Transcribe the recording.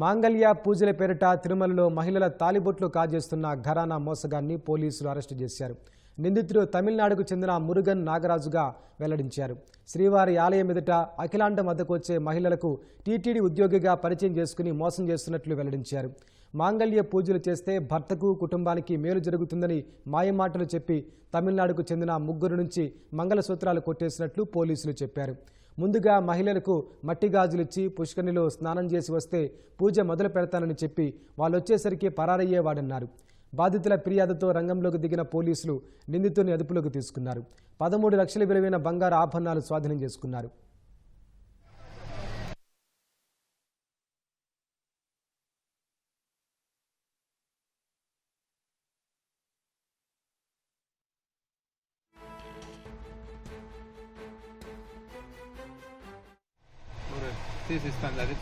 మాంగళ్య పూజల పేరిట తిరుమలలో మహిళల తాలిబొట్లు కాజేస్తున్న ఘరానా మోసగాన్ని పోలీసులు అరెస్టు చేశారు. నిందితుడు తమిళనాడుకు చెందిన మురుగన్ నాగరాజుగా వెల్లడించారు. శ్రీవారి ఆలయం ఎదుట అఖిలాండం వద్దకు వచ్చే మహిళలకు టీటీడీ ఉద్యోగిగా పరిచయం చేసుకుని మోసం చేస్తున్నట్లు వెల్లడించారు. మాంగళ్య పూజలు చేస్తే భర్తకు కుటుంబానికి మేలు జరుగుతుందని మాయమాటలు చెప్పి తమిళనాడుకు చెందిన ముగ్గురు నుంచి మంగళసూత్రాలు కొట్టేసినట్లు పోలీసులు చెప్పారు. ముందుగా మహిళలకు మట్టి గాజులిచ్చి పుష్కరిణిలో స్నానం చేసి వస్తే పూజ మొదలు పెడతానని చెప్పి వాళ్ళొచ్చేసరికి పరారయ్యేవాడన్నారు. బాధితుల ఫిర్యాదుతో రంగంలోకి దిగిన పోలీసులు నిందితుని అదుపులోకి తీసుకున్నారు. పదమూడు లక్షల విలువైన బంగారు ఆభరణాలు స్వాధీనం చేసుకున్నారు. estándares